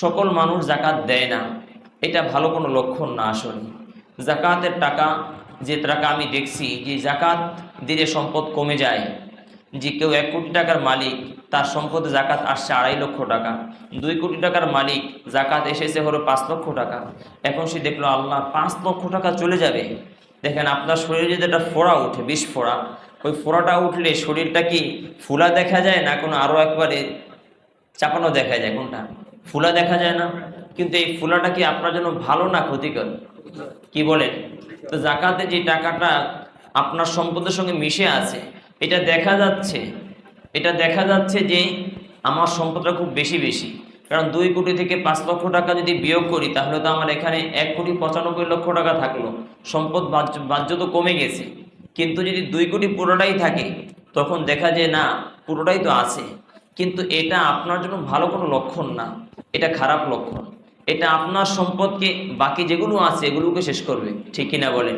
সকল মানুষ জাকাত দেয় না। এটা ভালো কোনো লক্ষণ না আসলে। জাকাতের টাকা যে টাকা আমি দেখছি, যে জাকাত দিলে সম্পদ কমে যায়, যে কেউ এক কোটি টাকার মালিক, তার সম্পদে জাকাত আসছে আড়াই লক্ষ টাকা। দুই কোটি টাকার মালিক, জাকাত এসেছে হলো পাঁচ লক্ষ টাকা। এখন সে দেখল, আল্লাহ, পাঁচ লক্ষ টাকা চলে যাবে। দেখেন, আপনার শরীরে যদি একটা ফোড়া উঠে, বিষ ফোড়া, ওই ফোড়াটা উঠলে শরীরটা কি ফুলা দেখা যায় না কোনো আরও একবারে চাপানো দেখা যায়? কোনটা? ফুলা দেখা যায় না। কিন্তু এই ফুলাটা কি আপনার জন্য ভালো না ক্ষতিকর? কি বলেন? তো জাকাতে যে টাকাটা আপনার সম্পদের সঙ্গে মিশে আছে, এটা দেখা যাচ্ছে। এটা দেখা যাচ্ছে যে আমার সম্পদটা খুব বেশি বেশি। কারণ দুই কোটি থেকে পাঁচ লক্ষ টাকা যদি বিয়োগ করি, তাহলে তো আমার এখানে এক কোটি পঁচানব্বই লক্ষ টাকা থাকল। সম্পদ বাহ্য তো কমে গেছে। কিন্তু যদি দুই কোটি পুরোটাই থাকে, তখন দেখা যায় না, পুরোটাই তো আছে। কিন্তু এটা আপনার জন্য ভালো কোনো লক্ষণ না। এটা খারাপ লক্ষণ। এটা আপনার সম্পদকে, বাকি যেগুলো আছে, এগুলোকে শেষ করবে। ঠিক কিনা বলেন?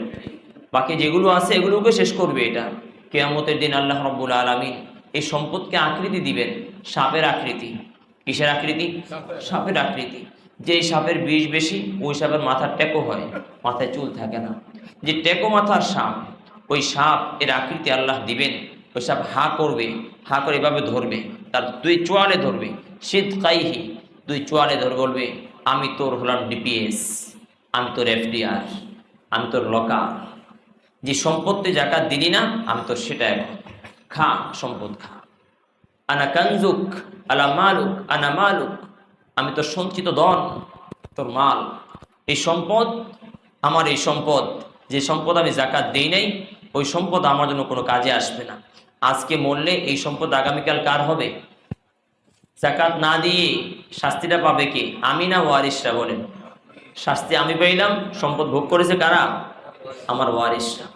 বাকি যেগুলো আছে, এগুলোকে শেষ করবে এটা। কেয়ামতের দিন আল্লাহ রব্বুল আলমী এই সম্পদকে আকৃতি দিবেন। সাপের আকৃতি। কিসের আকৃতি? সাপের আকৃতি। যে সাপের বিষ বেশি, ওই সাপের মাথার টেকো হয়। মাথায় চুল থাকে না। যে টেকো মাথার সাপ, ওই সাপ এর আকৃতি আল্লাহ দিবেন। ওই হা করবে, হা করে এভাবে ধরবে, তার দুই চোয়ালে ধরবে শীত কাইহি, দুই চোয়ালে ধরে বলবে, আমি তোর হলাম ডিপিএস আমি তোর এফডিআর আমি তোর লকার যে সম্পত্তি জাকাত দিলি না, আমি তোর সেটা এখন, খা, সম্পদ খা। আনা কানজুক, আলা মালুক, আনা মালুক, আমি তোর সঞ্চিত ধন, তোর মাল। এই সম্পদ, আমার এই সম্পদ, যে সম্পদ আমি জাকাত দিই নাই, ওই সম্পদ আমার জন্য কোনো কাজে আসবে না। আজকে মরলে এই সম্পদ আগামীকাল কার হবে? জাকাত না দিয়ে শাস্তিটা পাবে কে? আমি না ওয়ারিসরা বলেন। শাস্তি আমি পাইলাম সম্পদ ভোগ করেছে কারা? আমার ওয়ারিসরা।